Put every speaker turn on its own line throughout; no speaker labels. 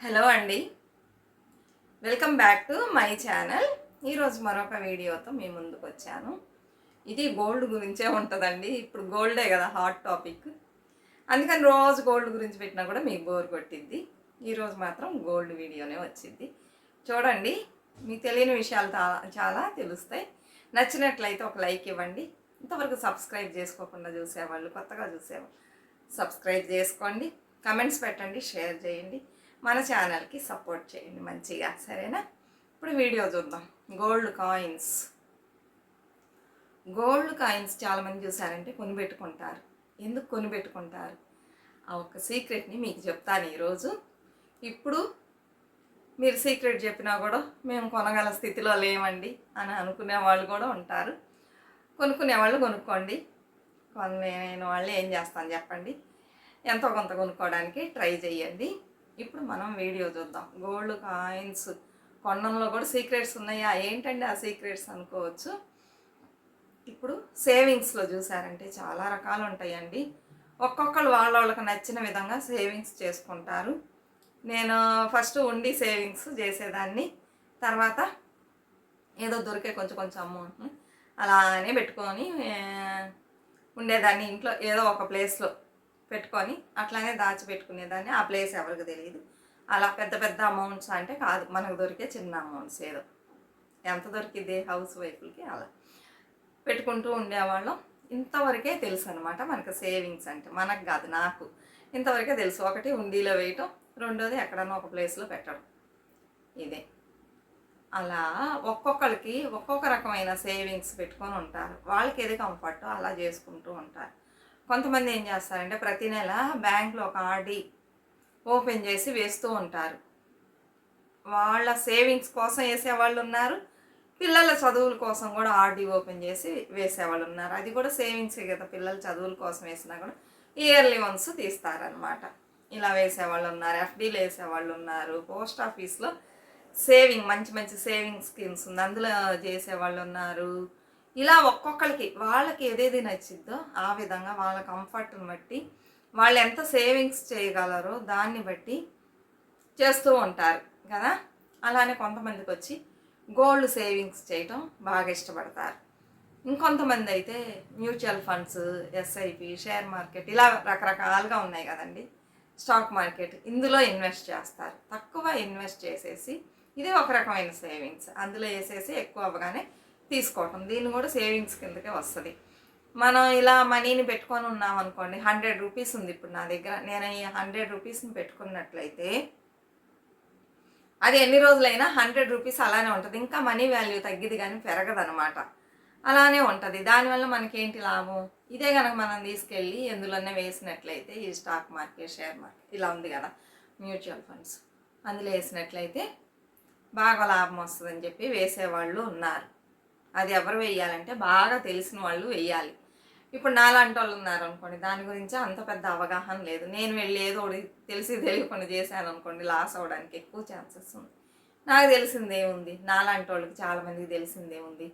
Hello అండి. Welcome back to my channel ఈరోజు మరొక వీడియోతో మీ ముందుకు వచ్చాను. ఇది గోల్డ్ గురించే ఉంటుందండి. ఇప్పుడు గోల్డే కదా హాట్ టాపిక్ అందుకని రోజు గోల్డ్ గురించి పెట్టినా కూడా మీకు బోర్ కొట్టిద్ది. ఈరోజు మాత్రం గోల్డ్ వీడియోనే వచ్చింది చూడండి మీకు తెలియని విషయాలు చాలా తెలుస్తాయి. నచ్చినట్లయితే ఒక లైక్ ఇవ్వండి. ఇంతవరకు సబ్స్క్రైబ్ చేసుకోకుండా చూసేవాళ్ళు కొత్తగా చూసేవాళ్ళు సబ్స్క్రైబ్ చేసుకోండి. కమెంట్స్ పెట్టండి షేర్ చేయండి. మన ఛానల్కి సపోర్ట్ చేయండి మంచిగా సరేనా? ఇప్పుడు వీడియో చూద్దాం. గోల్డ్ కాయిన్స్ గోల్డ్ కాయిన్స్ చాలామంది చూసారంటే కొనిపెట్టుకుంటారు. ఎందుకు కొనిపెట్టుకుంటారు? ఆ ఒక్క సీక్రెట్ని మీకు చెప్తాను ఈరోజు. ఇప్పుడు మీరు సీక్రెట్ చెప్పినా కూడా మేము కొనగల స్థితిలో లేమండి అని అనుకునే వాళ్ళు కూడా ఉంటారు. కొనుక్కునే వాళ్ళు కొనుక్కోండి. కొనలేని వాళ్ళు ఏం చేస్తాను చెప్పండి. ఎంతో కొంత కొనుక్కోవడానికి ట్రై చేయండి. ఇప్పుడు మనం వీడియో చూద్దాం. గోల్డ్ కాయిన్స్ కొండంలో కూడా సీక్రెట్స్ ఉన్నాయా? ఏంటండి ఆ సీక్రెట్స్ అనుకోవచ్చు. ఇప్పుడు సేవింగ్స్లో చూసారంటే చాలా రకాలు ఉంటాయండి. ఒక్కొక్కరు వాళ్ళ వాళ్ళకి నచ్చిన విధంగా సేవింగ్స్ చేసుకుంటారు. నేను ఫస్ట్ ఉండి సేవింగ్స్ చేసేదాన్ని. తర్వాత ఏదో దొరికే కొంచెం కొంచెం అమౌంట్ని అలానే పెట్టుకొని ఉండేదాన్ని ఇంట్లో ఏదో ఒక ప్లేస్లో. పెట్టుకొని అట్లానే దాచిపెట్టుకునేదాన్ని. ఆ ప్లేస్ ఎవరికి తెలియదు అలా పెద్ద పెద్ద అమౌంట్స్ అంటే కాదు. మనకు దొరికే చిన్న అమౌంట్స్ ఏదో. ఎంత దొరికింది హౌస్ వైఫ్లకి అలా. పెట్టుకుంటూ ఉండేవాళ్ళం. ఇంతవరకే తెలుసు అనమాట మనకు సేవింగ్స్ అంటే. మనకు కాదు నాకు. ఇంతవరకే తెలుసు. ఒకటి ఉండీలో వేయటం రెండోది ఎక్కడన్నా ఒక ప్లేస్లో పెట్టడం. ఇదే. అలా ఒక్కొక్కరికి ఒక్కొక్క రకమైన సేవింగ్స్ పెట్టుకొని ఉంటారు. వాళ్ళకి ఏది కంఫర్టో అలా చేసుకుంటూ ఉంటారు. కొంతమంది ఏం చేస్తారంటే ప్రతి నెల బ్యాంక్లో ఒక ఆర్డీ ఓపెన్ చేసి వేస్తూ ఉంటారు. వాళ్ళ సేవింగ్స్ కోసం వేసేవాళ్ళు ఉన్నారు. పిల్లల చదువుల కోసం కూడా ఆర్డీ ఓపెన్ చేసి వేసేవాళ్ళు ఉన్నారు. అది కూడా సేవింగ్సే కదా పిల్లల చదువుల కోసం వేసినా కూడా ఇయర్లీ వన్స్ తీస్తారనమాట ఇలా వేసేవాళ్ళు ఉన్నారు ఎఫ్డీలు వేసేవాళ్ళు ఉన్నారు. పోస్ట్ ఆఫీస్లో సేవింగ్ మంచి మంచి సేవింగ్ స్కీమ్స్ ఉంది. అందులో చేసేవాళ్ళు ఉన్నారు. ఇలా ఒక్కొక్కరికి వాళ్ళకి ఏదేది నచ్చిద్దో ఆ విధంగా వాళ్ళ కంఫర్ట్ని బట్టి వాళ్ళు ఎంత సేవింగ్స్ చేయగలరో దాన్ని బట్టి చేస్తూ ఉంటారు కదా? అలానే కొంతమందికి వచ్చి గోల్డ్ సేవింగ్స్ చేయటం బాగా ఇష్టపడతారు. ఇంకొంతమంది అయితే mutual funds SIP share market ఇలా రకరకాలుగా ఉన్నాయి కదండి. స్టాక్ మార్కెట్ ఇందులో ఇన్వెస్ట్ చేస్తారు. తక్కువ ఇన్వెస్ట్ చేసేసి ఇది ఒక రకమైన సేవింగ్స్ అందులో వేసేసి ఎక్కువ అవ్వగానే తీసుకోవటం. దీన్ని కూడా సేవింగ్స్ కిందకే వస్తుంది. మనం ఇలా మనీని పెట్టుకొని ఉన్నాం అనుకోండి హండ్రెడ్ రూపీస్ ఉంది ఇప్పుడు నా దగ్గర. నేను ఈ హండ్రెడ్ రూపీస్ని పెట్టుకున్నట్లయితే అది ఎన్ని రోజులైనా హండ్రెడ్ రూపీస్ అలానే ఉంటుంది. ఇంకా మనీ వాల్యూ తగ్గిది కానీ పెరగదు అనమాట అలానే ఉంటుంది. దానివల్ల మనకేంటి లాభం? ఇదే కనుక మనం తీసుకెళ్ళి ఎందులోనే వేసినట్లయితే ఈ స్టాక్ మార్కెట్ షేర్ మార్కెట్ ఇలా ఉంది కదా మ్యూచువల్ ఫండ్స్ అందులో వేసినట్లయితే బాగా లాభం వస్తుందని చెప్పి వేసేవాళ్ళు ఉన్నారు. అది ఎవరు వేయాలంటే బాగా తెలిసిన వాళ్ళు వేయాలి ఇప్పుడు నాలాంటి వాళ్ళు ఉన్నారు అనుకోండి దాని గురించి అంత పెద్ద అవగాహన లేదు. నేను వెళ్ళి ఏదో ఒకటి తెలిసి తెలియకుండా చేశాను అనుకోండి లాస్ అవ్వడానికి ఎక్కువ ఛాన్సెస్ ఉంది. నాకు తెలిసిందే ఉంది. నాలాంటి వాళ్ళకి చాలామందికి తెలిసిందే ఉంది.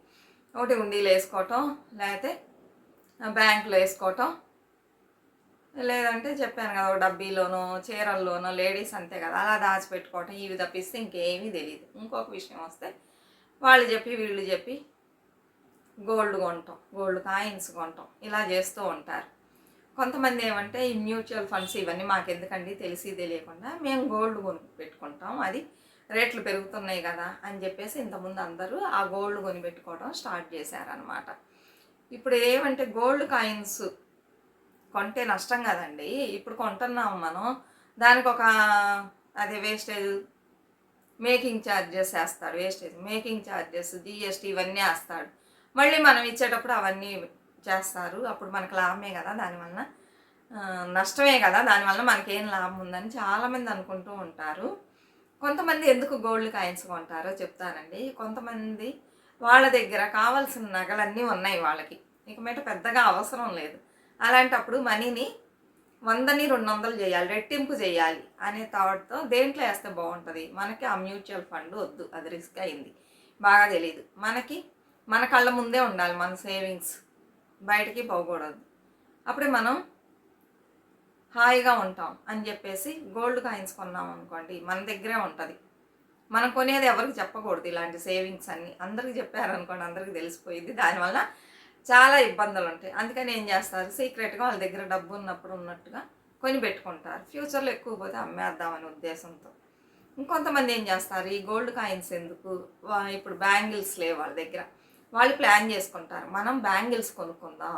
ఒకటి ఉండీలు వేసుకోవటం లేకపోతే బ్యాంకులో వేసుకోవటం లేదంటే చెప్పాను కదా డబ్బీలోనో చీరల్లోనో లేడీస్ అంతే కదా అలా దాచిపెట్టుకోవటం ఇవి తప్పిస్తే ఇంకేమీ తెలియదు ఇంకొక విషయం వస్తే వాళ్ళు చెప్పి వీళ్ళు చెప్పి గోల్డ్ కొంటాం గోల్డ్ కాయిన్స్ కొంటాం ఇలా చేస్తూ ఉంటారు. కొంతమంది ఏమంటే ఈ మ్యూచువల్ ఫండ్స్ ఇవన్నీ మాకు ఎందుకండి తెలిసి తెలియకుండా మేము గోల్డ్ కొని పెట్టుకుంటాం అది రేట్లు పెరుగుతున్నాయి కదా అని చెప్పేసి ఇంతకుముందు అందరూ ఆ గోల్డ్ కొని పెట్టుకోవడం స్టార్ట్ చేశారనమాట ఇప్పుడు ఏమంటే గోల్డ్ కాయిన్స్ కొంటే నష్టం కదండి ఇప్పుడు కొంటున్నాం మనం దానికి ఒక అదే వేస్టేజ్ మేకింగ్ ఛార్జెస్ వేస్తాడు వేస్టేజ్ మేకింగ్ ఛార్జెస్ జిఎస్టీ ఇవన్నీ వేస్తాడు. మళ్ళీ మనం ఇచ్చేటప్పుడు అవన్నీ చేస్తారు. అప్పుడు మనకు లాభమే కదా దానివల్ల నష్టమే కదా దానివల్ల మనకేం లాభం ఉందని చాలామంది అనుకుంటూ ఉంటారు. కొంతమంది ఎందుకు గోల్డ్ కాయిన్స్ కొంటారో చెప్తానండి. కొంతమంది వాళ్ళ దగ్గర కావాల్సిన నగలన్నీ ఉన్నాయి వాళ్ళకి. ఇక మీద పెద్దగా అవసరం లేదు. అలాంటప్పుడు మనీని వందని రెండు వందలు చేయాలి రెట్టింపు చేయాలి అనే థాట్తో దేంట్లో వేస్తే బాగుంటుంది? మనకి ఆ మ్యూచువల్ ఫండ్ వద్దు. అది రిస్క్ అయింది. బాగా తెలియదు మనకి మన కళ్ళ ముందే ఉండాలి మన సేవింగ్స్ బయటికి పోకూడదు. అప్పుడే మనం హాయిగా ఉంటాం అని చెప్పేసి గోల్డ్ కాయిన్స్ కొన్నాం అనుకోండి మన దగ్గరే ఉంటుంది. మనం కొనేది ఎవరికి చెప్పకూడదు ఇలాంటి సేవింగ్స్ అన్ని. అందరికి చెప్పారనుకోండి అందరికి తెలిసిపోయింది దానివల్ల చాలా ఇబ్బందులు ఉంటాయి. అందుకని ఏం చేస్తారు? సీక్రెట్గా వాళ్ళ దగ్గర డబ్బు ఉన్నప్పుడు ఉన్నట్టుగా కొని పెట్టుకుంటారు. ఫ్యూచర్లో ఎక్కువ పోతే అమ్మేద్దామనే ఉద్దేశంతో. ఇంకొంతమంది ఏం చేస్తారు? ఈ గోల్డ్ కాయిన్స్ ఎందుకు? వా- ఇప్పుడు బ్యాంగిల్స్ లేవు వాళ్ళ దగ్గర. వాళ్ళు ప్లాన్ చేసుకుంటారు. మనం బ్యాంగిల్స్ కొనుక్కుందాం.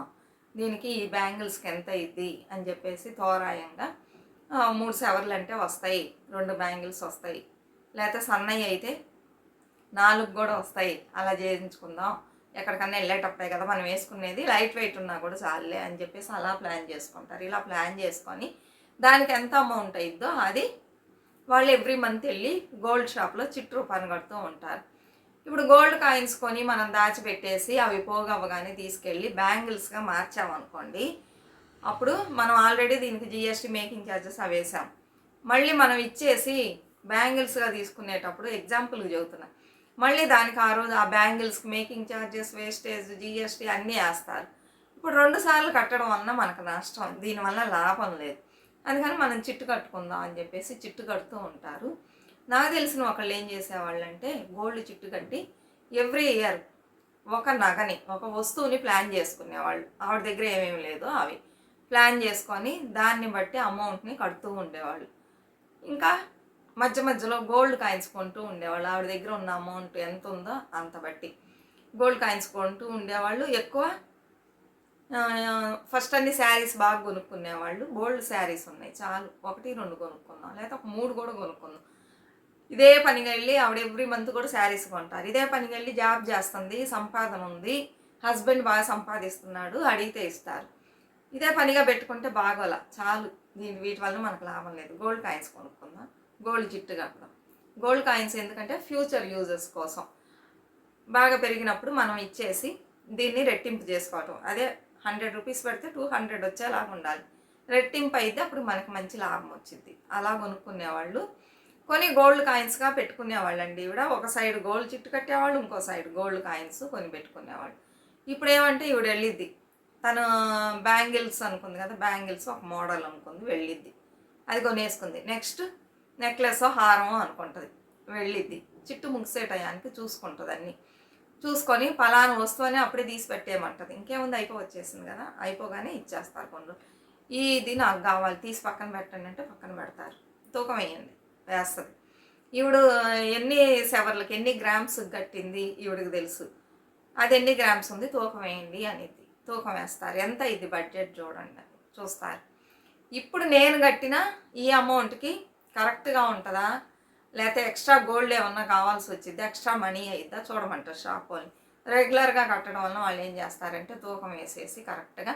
దీనికి ఈ బ్యాంగిల్స్కి ఎంత ఇది అని చెప్పేసి తోరాయంగా మూడు సెవర్లు అంటే వస్తాయి. రెండు బ్యాంగిల్స్ వస్తాయి. లేకపోతే సన్నయ్య అయితే నాలుగు కూడా వస్తాయి. అలా చేయించుకుందాం. ఎక్కడికన్నా వెళ్ళేటప్పుడే కదా మనం వేసుకునేది. లైట్ వెయిట్ ఉన్నా కూడా చాలులే అని చెప్పేసి అలా ప్లాన్ చేసుకుంటారు. ఇలా ప్లాన్ చేసుకొని దానికి ఎంత అమౌంట్ అయిద్దో అది వాళ్ళు ఎవ్రీ మంత్ వెళ్ళి గోల్డ్ షాప్లో చిట్టు రూపాయలు కడుతూ ఉంటారు. ఇప్పుడు గోల్డ్ కాయిన్స్ కొని మనం దాచిపెట్టేసి అవి పోగవ్వగానే తీసుకెళ్ళి బ్యాంగిల్స్గా మార్చామనుకోండి అప్పుడు మనం ఆల్రెడీ దీనికి జిఎస్టీ మేకింగ్ ఛార్జెస్ అవి వేసాం. మళ్ళీ మనం ఇచ్చేసి బ్యాంగిల్స్గా తీసుకునేటప్పుడు ఎగ్జాంపుల్కి చెబుతున్నా. మళ్ళీ దానికి ఆ రోజు ఆ బ్యాంగిల్స్కి మేకింగ్ ఛార్జెస్ వేస్టేజ్ జిఎస్టీ అన్నీ వేస్తారు. ఇప్పుడు రెండు సార్లు కట్టడం వలన మనకు నష్టం దీనివల్ల లాభం లేదు. అందుకని మనం చిట్టు కట్టుకుందాం అని చెప్పేసి చిట్టు కడుతూ ఉంటారు. నాకు తెలిసిన ఒకళ్ళు ఏం చేసేవాళ్ళు అంటే గోల్డ్ చిట్టు కట్టి ఎవ్రీ ఇయర్ ఒక నగని ఒక వస్తువుని ప్లాన్ చేసుకునేవాళ్ళు. ఆవిడ దగ్గర ఏమేమి లేదో అవి ప్లాన్ చేసుకొని దాన్ని బట్టి అమౌంట్ని కడుతూ ఉండేవాళ్ళు. ఇంకా మధ్య మధ్యలో గోల్డ్ కాయిన్స్ కొంటూ ఉండేవాళ్ళు. ఆవిడ దగ్గర ఉన్న అమౌంట్ ఎంత ఉందో అంత బట్టి గోల్డ్ కాయిన్స్ కొంటూ ఉండేవాళ్ళు. ఎక్కువ ఫస్ట్ అన్ని శారీస్ బాగా కొనుక్కునేవాళ్ళు. గోల్డ్ శారీస్ ఉన్నాయి చాలు. ఒకటి రెండు కొనుక్కుందాం. లేకపోతే ఒక మూడు కూడా కొనుక్కుందాం. ఇదే పనిగా వెళ్ళి ఆవిడ ఎవ్రీ మంత్ కూడా శారీస్ కొంటారు. ఇదే పనికి వెళ్ళి జాబ్ చేస్తుంది సంపాదన ఉంది. హస్బెండ్ బాగా సంపాదిస్తున్నాడు అడిగితే ఇస్తారు. ఇదే పనిగా పెట్టుకుంటే బాగోలా చాలు. దీని వీటి వల్ల మనకు లాభం లేదు. గోల్డ్ కాయిన్స్ కొనుక్కుందాం. గోల్డ్ జిట్టు కడదాం గోల్డ్ కాయిన్స్ ఎందుకంటే ఫ్యూచర్ యూజెస్ కోసం. బాగా పెరిగినప్పుడు మనం ఇచ్చేసి దీన్ని రెట్టింపు చేసుకోవటం. అదే హండ్రెడ్ రూపీస్ పెడితే టూ హండ్రెడ్ వచ్చేలాగా ఉండాలి. రెట్టింపు అయితే అప్పుడు మనకి మంచి లాభం వచ్చింది అలా కొనుక్కునేవాళ్ళు కొన్ని గోల్డ్ కాయిన్స్గా పెట్టుకునేవాళ్ళండి ఈవిడ. ఒక సైడ్ గోల్డ్ చిట్టు కట్టేవాళ్ళు ఇంకో సైడ్ గోల్డ్ కాయిన్స్ కొని పెట్టుకునేవాళ్ళు. ఇప్పుడు ఏమంటే ఈవిడ వెళ్ళిద్ది. తను బ్యాంగిల్స్ అనుకుంది కదా బ్యాంగిల్స్ ఒక మోడల్ అనుకుంది వెళ్ళిద్ది. అది కొనేసుకుంది. నెక్స్ట్ నెక్లెస్ హారమో అనుకుంటుంది. వెళ్ళిద్ది. చిట్టు ముగిసే టయానికి చూసుకుంటుంది అన్నీ. చూసుకొని పలానా వస్తువుని అప్పుడే తీసి పెట్టేయమంటది. ఇంకేముంది? అయిపో వచ్చేసింది కదా. అయిపోగానే ఇచ్చేస్తారు కొన్ని ఇది నాకు కావాలి. తీసి పక్కన పెట్టండి అంటే పక్కన పెడతారు. తూకం వేయండి. వేస్తుంది. ఈవిడు ఎన్ని సెవర్లకి ఎన్ని గ్రామ్స్ కట్టింది ఈవిడికి తెలుసు. అది ఎన్ని గ్రామ్స్ ఉంది? తూకం వేయండి అనేది తూకం వేస్తారు. ఎంత ఇది బడ్జెట్ చూడండి. చూస్తారు. ఇప్పుడు నేను కట్టిన ఈ అమౌంట్కి కరెక్ట్గా ఉంటుందా? లేకపోతే ఎక్స్ట్రా గోల్డ్ ఏమన్నా కావాల్సి వచ్చింది ఎక్స్ట్రా మనీ అయిద్దా చూడమంటారు షాప్ వాళ్ళు. రెగ్యులర్గా కట్టడం వల్ల వాళ్ళు ఏం చేస్తారంటే తూకం వేసేసి కరెక్ట్గా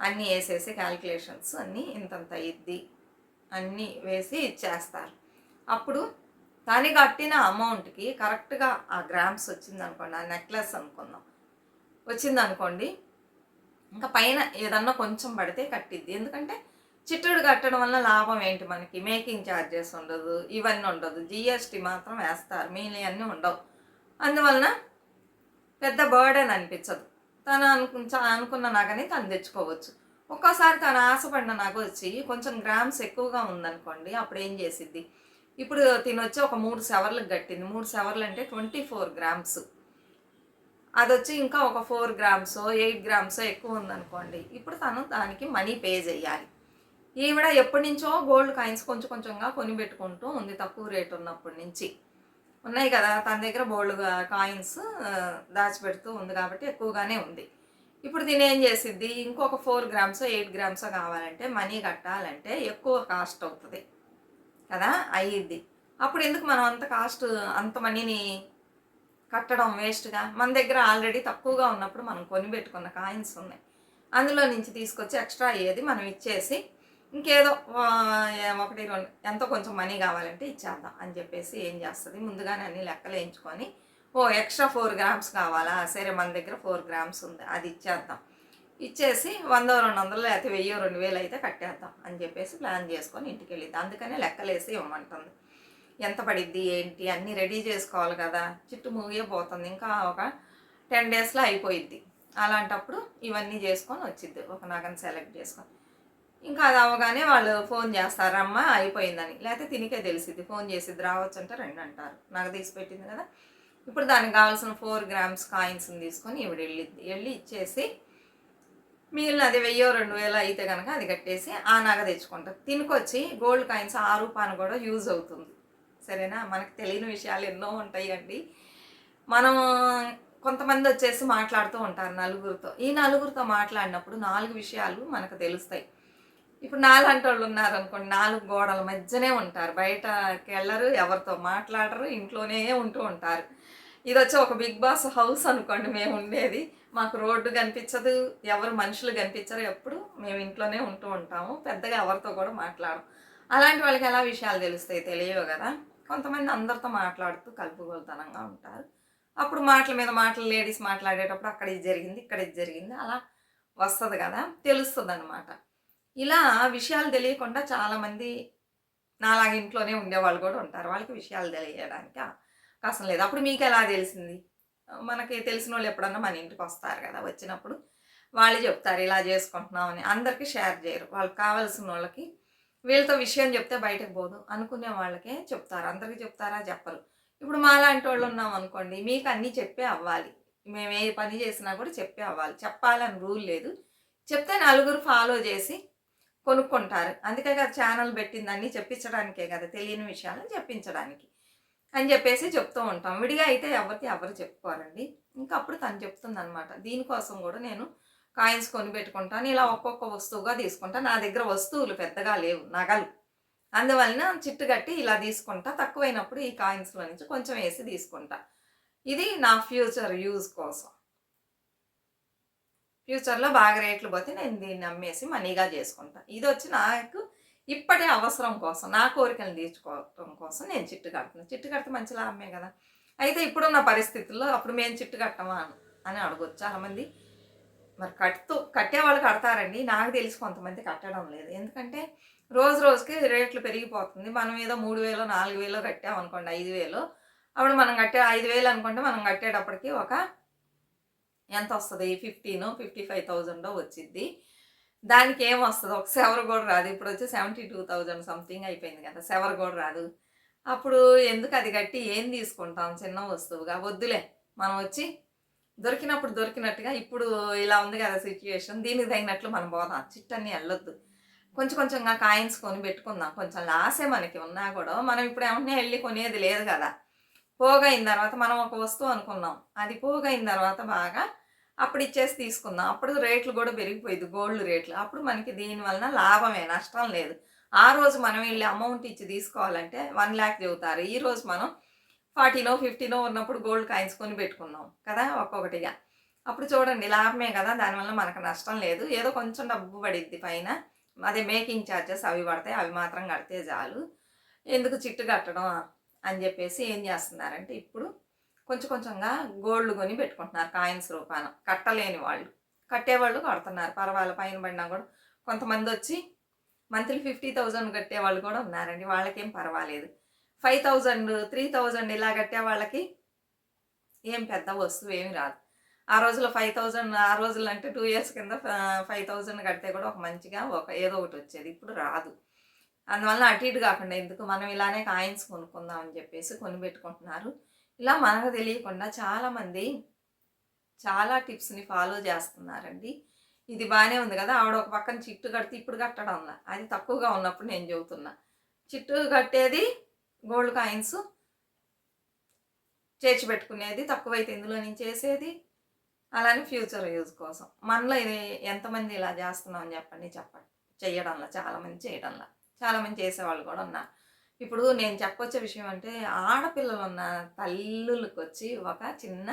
అన్నీ వేసేసి క్యాలిక్యులేషన్స్ అన్నీ ఇంతంత అయ్యిద్ది. అన్నీ వేసి ఇచ్చేస్తారు. అప్పుడు దాన్ని కట్టిన అమౌంట్కి కరెక్ట్గా ఆ గ్రామ్స్ వచ్చిందనుకోండి ఆ నెక్లెస్ అనుకుందాం. వచ్చిందనుకోండి ఇంకా పైన ఏదన్నా కొంచెం పడితే కట్టిద్ది. ఎందుకంటే చిట్టుడు కట్టడం వల్ల లాభం ఏంటి మనకి? మేకింగ్ ఛార్జెస్ ఉండదు ఇవన్నీ ఉండదు. జిఎస్టీ మాత్రం వేస్తారు మిగిలిన అన్నీ ఉండవు. అందువలన పెద్ద బర్డెన్ అనిపించదు. తను అనుకు అనుకున్న నగని తను తెచ్చుకోవచ్చు. ఒక్కోసారి తను ఆశపడిన నగ వచ్చి కొంచెం గ్రామ్స్ ఎక్కువగా ఉందనుకోండి అప్పుడు ఏం చేసిద్ది? ఇప్పుడు తినొచ్చి ఒక మూడు సెవర్లకు కట్టింది మూడు సెవర్లు అంటే ట్వంటీ ఫోర్ గ్రామ్స్. అది వచ్చి ఇంకా ఒక ఫోర్ గ్రామ్స్ ఎయిట్ గ్రామ్స్ ఎక్కువ ఉందనుకోండి. ఇప్పుడు తను దానికి మనీ పే చేయాలి. ఈవిడ ఎప్పటి నుంచో గోల్డ్ కాయిన్స్ కొంచెం కొంచెంగా కొని పెట్టుకుంటూ ఉంది తక్కువ రేట్ ఉన్నప్పటి నుంచి. ఉన్నాయి కదా తన దగ్గర బోల్డ్ కాయిన్స్ దాచిపెడుతూ ఉంది కాబట్టి ఎక్కువగానే ఉంది. ఇప్పుడు దీని ఏం చేసిద్ది? ఇంకొక ఫోర్ గ్రామ్స్ ఎయిట్ గ్రామ్స్ కావాలంటే మనీ కట్టాలంటే ఎక్కువ కాస్ట్ అవుతుంది. కదా? అయ్యిద్ది. అప్పుడు ఎందుకు మనం అంత కాస్ట్ అంత మనీని కట్టడం వేస్ట్గా మన దగ్గర ఆల్రెడీ తక్కువగా ఉన్నప్పుడు మనం కొని పెట్టుకున్న కాయిన్స్ ఉన్నాయి. అందులో నుంచి తీసుకొచ్చి ఎక్స్ట్రా అయ్యేది మనం ఇచ్చేసి ఇంకేదో ఒకటి రెండు ఎంతో కొంచెం మనీ కావాలంటే ఇచ్చేద్దాం అని చెప్పేసి ఏం చేస్తుంది? ముందుగానే అన్ని లెక్కలు వేయించుకొని ఓ ఎక్స్ట్రా ఫోర్ గ్రామ్స్ కావాలా? సరే మన దగ్గర ఫోర్ గ్రామ్స్ ఉంది అది ఇచ్చేద్దాం. ఇచ్చేసి వందో రెండు వందలు లేకపోతే వెయ్యి రెండు వేలు అయితే కట్టేద్దాం అని చెప్పేసి ప్లాన్ చేసుకొని ఇంటికి వెళ్ళిద్దాం. అందుకనే లెక్కలేసి ఇవ్వమంటుంది. ఎంత పడిద్ది ఏంటి? అన్నీ రెడీ చేసుకోవాలి కదా. చిట్టు మూగే పోతుంది ఇంకా ఒక టెన్ డేస్లో అయిపోయిద్ది. అలాంటప్పుడు ఇవన్నీ చేసుకొని వచ్చిద్ది. ఒక నగను సెలెక్ట్ చేసుకొని. ఇంకా అది అవ్వగానే వాళ్ళు ఫోన్ చేస్తారు. అమ్మ అయిపోయిందని. లేకపోతే తినికే తెలిసిద్ది. ఫోన్ చేసిద్ది. రావచ్చు అంటే రెండు అంటారు. నాకు తీసి పెట్టింది కదా. ఇప్పుడు దానికి కావాల్సిన ఫోర్ గ్రామ్స్ కాయిన్స్ని తీసుకొని ఇవిడ వెళ్ళిద్ది. వెళ్ళి ఇచ్చేసి మిగిలిన అది వెయ్యో రెండు వేలు అయితే కనుక అది కట్టేసి ఆ నగ తెచ్చుకుంటారు తినుకొచ్చి గోల్డ్ కాయిన్స్ ఆ రూపాన్ని కూడా యూజ్ అవుతుంది. సరేనా? మనకు తెలియని విషయాలు ఎన్నో ఉంటాయండి. మనం కొంతమంది వచ్చేసి మాట్లాడుతూ ఉంటారు నలుగురితో. ఈ నలుగురితో మాట్లాడినప్పుడు నాలుగు విషయాలు మనకు తెలుస్తాయి. ఇప్పుడు నాలుగు వాళ్ళు ఉన్నారు అనుకోండి నాలుగు గోడల మధ్యనే ఉంటారు. బయటకి వెళ్ళరు ఎవరితో మాట్లాడరు ఇంట్లోనే ఉంటూ ఉంటారు. ఇది వచ్చి ఒక బిగ్ బాస్ హౌస్ అనుకోండి మేము ఉండేది. మాకు రోడ్డు కనిపించదు ఎవరు మనుషులు కనిపించరు ఎప్పుడు మేము ఇంట్లోనే ఉంటూ ఉంటాము పెద్దగా ఎవరితో కూడా మాట్లాడము. అలాంటి వాళ్ళకి ఎలా విషయాలు తెలుస్తాయి తెలియవు కదా. కొంతమంది అందరితో మాట్లాడుతూ కలుపుగోలుతనంగా ఉంటారు. అప్పుడు మాటల మీద మాటలు లేడీస్ మాట్లాడేటప్పుడు అక్కడ ఇది జరిగింది ఇక్కడ ఇది జరిగింది అలా వస్తుంది కదా తెలుస్తుంది అనమాట ఇలా విషయాలు తెలియకుండా చాలామంది నాలాగ ఇంట్లోనే ఉండేవాళ్ళు కూడా ఉంటారు. వాళ్ళకి విషయాలు తెలియడానికి కష్టం లేదు. అప్పుడు మీకు ఎలా తెలిసింది? మనకి తెలిసిన వాళ్ళు ఎప్పుడన్నా మన ఇంటికి వస్తారు కదా వచ్చినప్పుడు వాళ్ళు చెప్తారు ఇలా చేసుకుంటున్నామని అందరికీ షేర్ చేయరు. వాళ్ళకి కావాల్సిన వాళ్ళకి వీళ్ళతో విషయం చెప్తే బయటకు పోదు. అనుకునే వాళ్ళకే చెప్తారు. అందరికీ చెప్తారా? చెప్పరు. ఇప్పుడు మా లాంటి వాళ్ళు ఉన్నాం అనుకోండి మీకు అన్నీ చెప్పే అవ్వాలి. మేము ఏ పని చేసినా కూడా చెప్పే అవ్వాలి. చెప్పాలని రూల్ లేదు. చెప్తే నలుగురు ఫాలో చేసి కొనుక్కుంటారు. అందుకే కదా ఛానల్ పెట్టింది చెప్పించడానికే కదా తెలియని విషయాలను చెప్పించడానికి. అని చెప్పేసి చెప్తూ ఉంటాం. విడిగా అయితే ఎవరికి ఎవరు చెప్పుకోరండి. ఇంకా అప్పుడు తను చెప్తుంది అనమాట దీనికోసం కూడా నేను కాయిన్స్ కొని పెట్టుకుంటాను. ఇలా ఒక్కొక్క వస్తువుగా తీసుకుంటాను నా దగ్గర వస్తువులు పెద్దగా లేవు నగలు. అందువలన చిట్టు కట్టి ఇలా తీసుకుంటా. తక్కువైనప్పుడు ఈ కాయిన్స్లో నుంచి కొంచెం వేసి తీసుకుంటా. ఇది నా ఫ్యూచర్ యూజ్ కోసం. ఫ్యూచర్లో బాగా రేట్లు పోతే నేను దీన్ని అమ్మేసి మనీగా చేసుకుంటా. ఇది వచ్చి నాకు ఇప్పటి అవసరం కోసం నా కోరికలను తీర్చుకోవడం కోసం నేను చిట్టు కడుతున్నాను చిట్టు కడితే మంచి లాభమే కదా. అయితే ఇప్పుడున్న పరిస్థితుల్లో అప్పుడు మేము చిట్టు కట్టమా అని అడగొచ్చు. చాలామంది మరి కట్టుతూ కట్టేవాళ్ళు కడతారండి. నాకు తెలిసి కొంతమంది కట్టడం లేదు. ఎందుకంటే రోజు రోజుకి రేట్లు పెరిగిపోతుంది. మనం ఏదో మూడు వేలు నాలుగు వేలు కట్టామనుకోండి ఐదు వేలు. అప్పుడు మనం కట్టే ఐదు వేలు అనుకుంటే మనం కట్టేటప్పటికి ఒక ఎంత వస్తుంది? ఫిఫ్టీన్ ఫిఫ్టీ ఫైవ్ థౌజండ్ వచ్చింది దానికి ఏమొస్తుంది ఒక సెవర్ కూడా రాదు. ఇప్పుడు వచ్చి సెవెంటీ టూ థౌజండ్ సంథింగ్ అయిపోయింది కదా సెవర్ కూడా రాదు. అప్పుడు ఎందుకు అది కట్టి ఏం తీసుకుంటాం? చిన్న వస్తువుగా? వద్దులే. మనం వచ్చి దొరికినప్పుడు దొరికినట్టుగా ఇప్పుడు ఇలా ఉంది కదా సిచ్యుయేషన్ దీనికి తగినట్లు మనం పోదాం. చిట్టన్ని వెళ్ళొద్దు కొంచెం కొంచెంగా కాయిన్స్ కొని పెట్టుకుందాం. కొంచెం లాసే మనకి ఉన్నా కూడా మనం ఇప్పుడు ఏమన్నా వెళ్ళి కొనేది లేదు కదా. పోగైన తర్వాత మనం ఒక వస్తువు అనుకున్నాం. అది పోగైన తర్వాత బాగా అప్పుడు ఇచ్చేసి తీసుకుందాం. అప్పుడు రేట్లు కూడా పెరిగిపోయింది గోల్డ్ రేట్లు. అప్పుడు మనకి దీనివలన లాభమే నష్టం లేదు. ఆ రోజు మనం వెళ్ళి అమౌంట్ ఇచ్చి తీసుకోవాలంటే వన్ ల్యాక్ చెబుతారు. ఈ రోజు మనం ఫార్టీనో ఫిఫ్టీనో ఉన్నప్పుడు గోల్డ్ కాయిన్స్ కొని పెట్టుకున్నాం కదా ఒక్కొక్కటిగా. అప్పుడు చూడండి లాభమే కదా దానివల్ల మనకు నష్టం లేదు. ఏదో కొంచెం డబ్బు పడిద్ది పైన. అదే మేకింగ్ ఛార్జెస్ అవి పడతాయి అవి మాత్రం కడితే చాలు. ఎందుకు చిట్టు కట్టడం అని చెప్పేసి ఏం చేస్తున్నారంటే ఇప్పుడు కొంచెం కొంచెంగా గోల్డ్ కొని పెట్టుకుంటున్నారు కాయిన్స్ రూపాన. కట్టలేని వాళ్ళు. కట్టేవాళ్ళు కడుతున్నారు. పర్వాలేదు పైన పడినా కూడా కొంతమంది వచ్చి మంత్లీ ఫిఫ్టీ థౌజండ్ కట్టే వాళ్ళు కూడా ఉన్నారండి. వాళ్ళకేం పర్వాలేదు. ఫైవ్ థౌజండ్ త్రీ థౌజండ్ ఇలా కట్టే వాళ్ళకి ఏం పెద్ద వస్తువు ఏమి రాదు. ఆ రోజులో ఫైవ్ థౌజండ్ ఆ రోజులు అంటే టూ ఇయర్స్ కింద ఫైవ్ థౌజండ్ కడితే కూడా ఒక మంచిగా ఒక ఏదో ఒకటి వచ్చేది. ఇప్పుడు రాదు. అందువల్ల అటు ఇటు కాకుండా ఎందుకు మనం ఇలానే కాయిన్స్ కొనుక్కుందాం అని చెప్పేసి కొని పెట్టుకుంటున్నారు. ఇలా మనకు తెలియకుండా చాలామంది చాలా టిప్స్ని ఫాలో చేస్తున్నారండి. ఇది బాగానే ఉంది కదా ఆవిడ ఒక పక్కన చిట్టు కడితే ఇప్పుడు కట్టడంలా అది తక్కువగా ఉన్నప్పుడు నేను చెబుతున్నా. చిట్టు కట్టేది గోల్డ్ కాయిన్స్ చేర్చి పెట్టుకునేది తక్కువైతే ఇందులో నేను చేసేది అలానే ఫ్యూచర్ యూజ్ కోసం. మనలో ఇది ఎంతమంది ఇలా చేస్తున్నాం అని చెప్పండి చెప్పండి. చేయడంలో చాలామంది చేయడంలో. చాలామంది చేసేవాళ్ళు కూడా ఉన్నారు. ఇప్పుడు నేను చెప్పొచ్చే విషయం అంటే ఆడపిల్లలు ఉన్న తల్లులకు వచ్చి ఒక చిన్న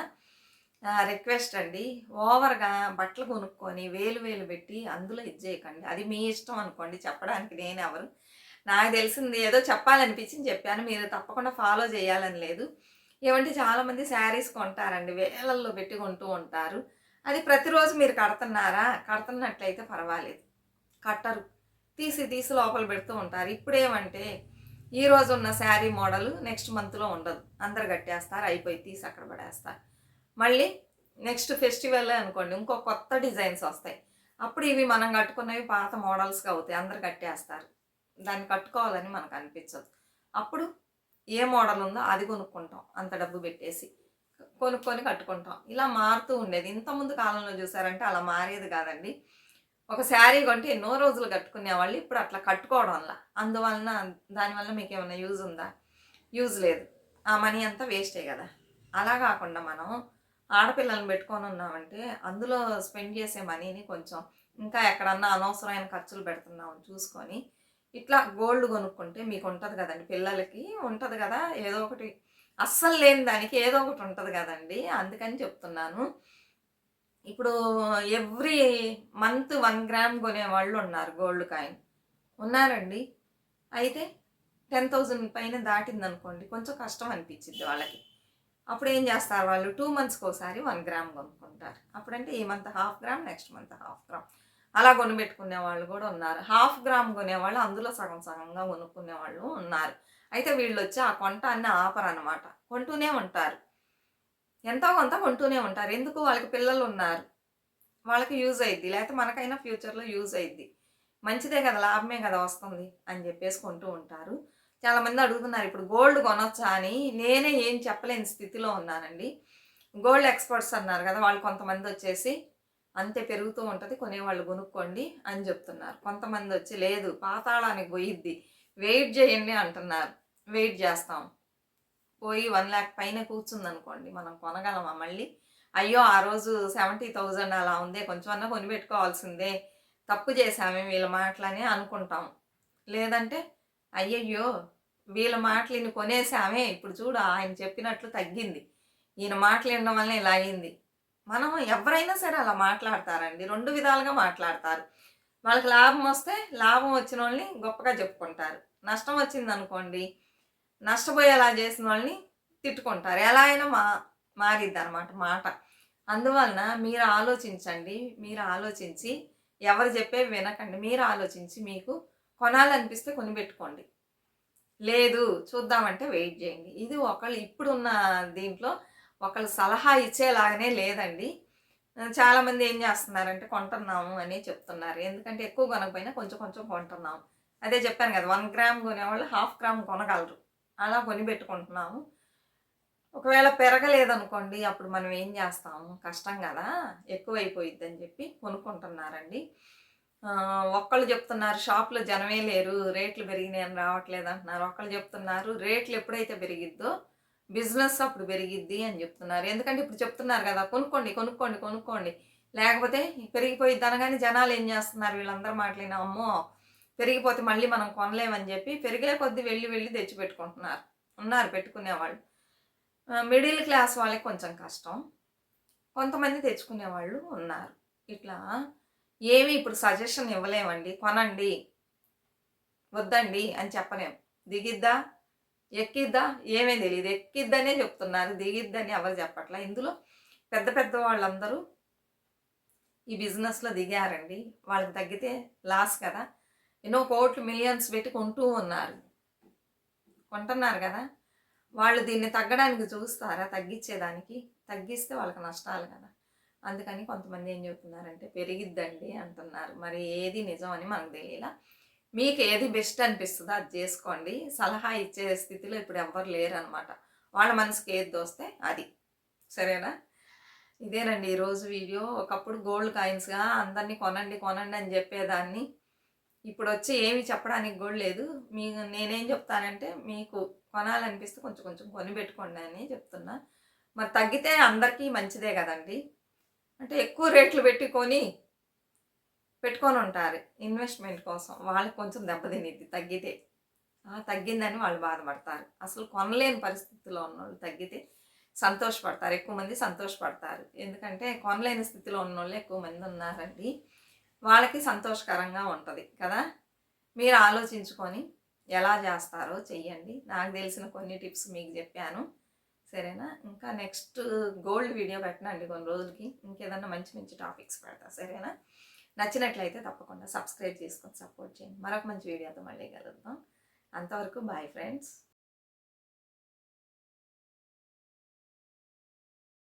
రిక్వెస్ట్ అండి. ఓవర్గా బట్టలు కొనుక్కొని వేలు వేలు పెట్టి అందులో ఇది చేయకండి. అది మీ ఇష్టం అనుకోండి. చెప్పడానికి నేను ఎవరు. నాకు తెలిసింది ఏదో చెప్పాలనిపించింది చెప్పాను. మీరు తప్పకుండా ఫాలో చేయాలని లేదు. ఏమంటే చాలామంది శారీస్ కొంటారండి. వేలల్లో పెట్టి కొంటూ ఉంటారు. అది ప్రతిరోజు మీరు కడుతున్నారా? కడుతున్నట్లయితే పర్వాలేదు. కట్టరు. తీసి తీసి లోపల పెడుతూ ఉంటారు. ఇప్పుడేమంటే ఈ రోజు ఉన్న శారీ మోడల్ నెక్స్ట్ మంత్లో ఉండదు. అందరు కట్టేస్తారు అయిపోయి తీసి అక్కడ పడేస్తారు. మళ్ళీ నెక్స్ట్ ఫెస్టివల్ అనుకోండి ఇంకో కొత్త డిజైన్స్ వస్తాయి. అప్పుడు ఇవి మనం కట్టుకున్నవి పాత మోడల్స్గా అవుతాయి అందరు కట్టేస్తారు. దాన్ని కట్టుకోవాలని మనకు అనిపించదు. అప్పుడు ఏ మోడల్ ఉందో అది కొనుక్కుంటాం అంత డబ్బు పెట్టేసి కొనుక్కొని కట్టుకుంటాం. ఇలా మారుతూ ఉండేది. ఇంతకుముందు కాలంలో చూసారంటే అలా మారేది కాదండి. ఒక శారీ కొంటే ఎన్నో రోజులు కట్టుకునే వాళ్ళు ఇప్పుడు అట్లా కట్టుకోవడం వల్ల. అందువలన దానివల్ల మీకు ఏమైనా యూజ్ ఉందా? యూజ్ లేదు. ఆ మనీ అంతా వేస్టే కదా. అలా కాకుండా మనం ఆడపిల్లల్ని పెట్టుకొని ఉన్నామంటే అందులో స్పెండ్ చేసే మనీని కొంచెం ఇంకా ఎక్కడన్నా అనవసరమైన ఖర్చులు పెడుతున్నాం చూసుకొని ఇట్లా గోల్డ్ కొనుక్కుంటే మీకు ఉంటుంది కదండి. పిల్లలకి ఉంటుంది కదా. ఏదో ఒకటి అస్సలు లేని దానికి ఏదో ఒకటి ఉంటుంది కదండి. అందుకని చెప్తున్నాను. ఇప్పుడు ఎవ్రీ మంత్ వన్ గ్రామ్ కొనే వాళ్ళు ఉన్నారు గోల్డ్ కాయిన్. ఉన్నారండి? అయితే టెన్ థౌజండ్ పైన దాటింది అనుకోండి కొంచెం కష్టం అనిపించింది వాళ్ళకి. అప్పుడు ఏం చేస్తారు వాళ్ళు? టూ మంత్స్కి ఒకసారి వన్ గ్రామ్ కొనుక్కుంటారు. అప్పుడంటే ఈ month half gram next month half gram. అలా కొనిపెట్టుకునే వాళ్ళు కూడా ఉన్నారు. హాఫ్ గ్రామ్ కొనేవాళ్ళు అందులో సగం సగంగా కొనుక్కునే వాళ్ళు ఉన్నారు. అయితే వీళ్ళు వచ్చి ఆ కొంట అన్ని ఆపరు అనమాట కొంటూనే ఉంటారు. ఎంతో కొంత కొంటూనే ఉంటారు. ఎందుకు? వాళ్ళకి పిల్లలు ఉన్నారు. వాళ్ళకి యూజ్ అయ్యిద్ది లేకపోతే మనకైనా ఫ్యూచర్లో యూజ్ అయ్యిద్ది మంచిదే కదా లాభమే కదా వస్తుంది అని చెప్పేసి కొంటూ ఉంటారు. చాలామంది అడుగుతున్నారు ఇప్పుడు గోల్డ్ కొనొచ్చా? అని. నేనే ఏం చెప్పలేని స్థితిలో ఉన్నానండి. గోల్డ్ ఎక్స్పర్ట్స్ అన్నారు కదా వాళ్ళు కొంతమంది వచ్చేసి అంతే పెరుగుతూ ఉంటుంది కొనేవాళ్ళు కొనుక్కోండి అని చెప్తున్నారు. కొంతమంది వచ్చి లేదు పాతాళానికి పోయిద్ది. వెయిట్ చేయండి అంటున్నారు. వెయిట్ చేస్తాం. పోయి వన్ ల్యాక్ పైన కూర్చుంది అనుకోండి మనం కొనగలమా మళ్ళీ? అయ్యో ఆ రోజు సెవెంటీ థౌజండ్ అలా ఉందే కొంచెం అన్నా కొనిపెట్టుకోవాల్సిందే తప్పు చేసామే వీళ్ళ మాటలని అనుకుంటాం. లేదంటే అయ్యయ్యో వీళ్ళ మాటలు ఇన్ని కొనేసామే ఇప్పుడు చూడు ఆయన చెప్పినట్లు తగ్గింది. ఈయన మాటలు వినడం వల్ల ఇలా అయింది. మనం ఎవరైనా సరే అలా మాట్లాడతారండి రెండు విధాలుగా మాట్లాడతారు. వాళ్ళకి లాభం వస్తే లాభం వచ్చిన వాళ్ళని గొప్పగా చెప్పుకుంటారు. నష్టం వచ్చింది అనుకోండి నష్టపోయేలా చేసిన వాళ్ళని తిట్టుకుంటారు. ఎలా అయినా మా మారిద్ది అనమాట మాట. అందువలన మీరు ఆలోచించండి మీరు ఆలోచించి ఎవరు చెప్పేవి వినకండి. మీరు ఆలోచించి మీకు కొనాలనిపిస్తే కొనిపెట్టుకోండి. లేదు చూద్దామంటే వెయిట్ చేయండి. ఇది ఒకళ్ళు ఇప్పుడున్న దీంట్లో ఒకళ్ళు సలహా ఇచ్చేలాగానే లేదండి. చాలామంది ఏం చేస్తున్నారంటే కొంటున్నాము అని చెప్తున్నారు. ఎందుకంటే ఎక్కువ కొనకపోయినా కొంచెం కొంచెం కొంటున్నాము. అదే చెప్పాను కదా వన్ గ్రామ్ కొనేవాళ్ళు హాఫ్ గ్రామ్ కొనగలరు. అలా కొని పెట్టుకుంటున్నాము. ఒకవేళ పెరగలేదనుకోండి అప్పుడు మనం ఏం చేస్తాము? కష్టం కదా ఎక్కువైపోయిద్ది అని చెప్పి కొనుక్కుంటున్నారండి. ఒక్కళ్ళు చెప్తున్నారు షాప్లో జనమే లేరు రేట్లు పెరిగినాయి అని రావట్లేదు అంటున్నారు. ఒకళ్ళు చెప్తున్నారు రేట్లు ఎప్పుడైతే పెరిగిద్దో బిజినెస్ అప్పుడు పెరిగిద్ది అని చెప్తున్నారు. ఎందుకంటే ఇప్పుడు చెప్తున్నారు కదా కొనుక్కోండి కొనుక్కోండి కొనుక్కోండి. లేకపోతే పెరిగిపోయిద్ది అనగానే జనాలు ఏం చేస్తున్నారు? వీళ్ళందరూ మాట్లాడిన అమ్మో! పెరిగిపోతే మళ్ళీ మనం కొనలేమని చెప్పి పెరిగే కొద్దీ వెళ్ళి వెళ్ళి తెచ్చి పెట్టుకుంటున్నారు ఉన్నారు పెట్టుకునేవాళ్ళు. మిడిల్ క్లాస్ వాళ్ళకి కొంచెం కష్టం. కొంతమంది తెచ్చుకునే వాళ్ళు ఉన్నారు. ఇట్లా ఏమి ఇప్పుడు సజెషన్ ఇవ్వలేమండి. కొనండి వద్దండి అని చెప్పలేము దిగిద్దా? ఎక్కిద్దా? ఏమీ తెలియదు ఎక్కిద్దనే చెప్తున్నారు. దిగిద్దని ఎవరు చెప్పట్లా? ఇందులో పెద్ద పెద్ద వాళ్ళందరూ ఈ బిజినెస్లో దిగారండి. వాళ్ళకి తగ్గితే లాస్ కదా. ఎన్నో కోట్లు మిలియన్స్ పెట్టి కొంటూ ఉన్నారు. కొంటున్నారు కదా? వాళ్ళు దీన్ని తగ్గడానికి చూస్తారా? తగ్గించేదానికి? తగ్గిస్తే వాళ్ళకి నష్టాలు కదా? అందుకని కొంతమంది ఏం చెబుతున్నారంటే పెరిగిద్దండి అంటున్నారు. మరి ఏది నిజం అని మనకు తెలియలా. మీకు ఏది బెస్ట్ అనిపిస్తుందో అది చేసుకోండి. సలహా ఇచ్చే స్థితిలో ఇప్పుడు ఎవ్వరు లేరు అనమాట వాళ్ళ మనసుకి ఏది దోస్తే అది. సరేనా? ఇదేనండి ఈరోజు వీడియో. ఒకప్పుడు గోల్డ్ కాయిన్స్గా అందరినీ కొనండి కొనండి అని చెప్పేదాన్ని. ఇప్పుడు వచ్చి ఏమి చెప్పడానికి కూడా లేదు. మీ నేనేం చెప్తానంటే మీకు కొనాలనిపిస్తే కొంచెం కొంచెం కొని పెట్టుకోండి అని చెప్తున్నా. మరి తగ్గితే అందరికీ మంచిదే కదండి. అంటే ఎక్కువ రేట్లు పెట్టుకొని పెట్టుకొని ఉంటారు ఇన్వెస్ట్మెంట్ కోసం. వాళ్ళకి కొంచెం దెబ్బతినిద్ది తగ్గితే. తగ్గిందని వాళ్ళు బాధపడతారు. అసలు కొనలేని పరిస్థితిలో ఉన్న వాళ్ళు తగ్గితే సంతోషపడతారు. ఎక్కువ మంది సంతోషపడతారు. ఎందుకంటే కొనలేని స్థితిలో ఉన్నోళ్ళు ఎక్కువ మంది ఉన్నారండి. వాళ్ళకి సంతోషకరంగా ఉంటుంది కదా? మీరు ఆలోచించుకొని ఎలా చేస్తారో చెయ్యండి. నాకు తెలిసిన కొన్ని టిప్స్ మీకు చెప్పాను. సరేనా? ఇంకా నెక్స్ట్ గోల్డ్ వీడియో పెట్టనండి కొన్ని రోజులకి. ఇంకేదన్నా మంచి మంచి టాపిక్స్ పెడతా సరేనా? నచ్చినట్లయితే తప్పకుండా సబ్స్క్రైబ్ చేసుకొని సపోర్ట్ చేయండి. మరొక మంచి వీడియోతో మళ్ళీ కలుద్దాం. అంతవరకు బాయ్ ఫ్రెండ్స్.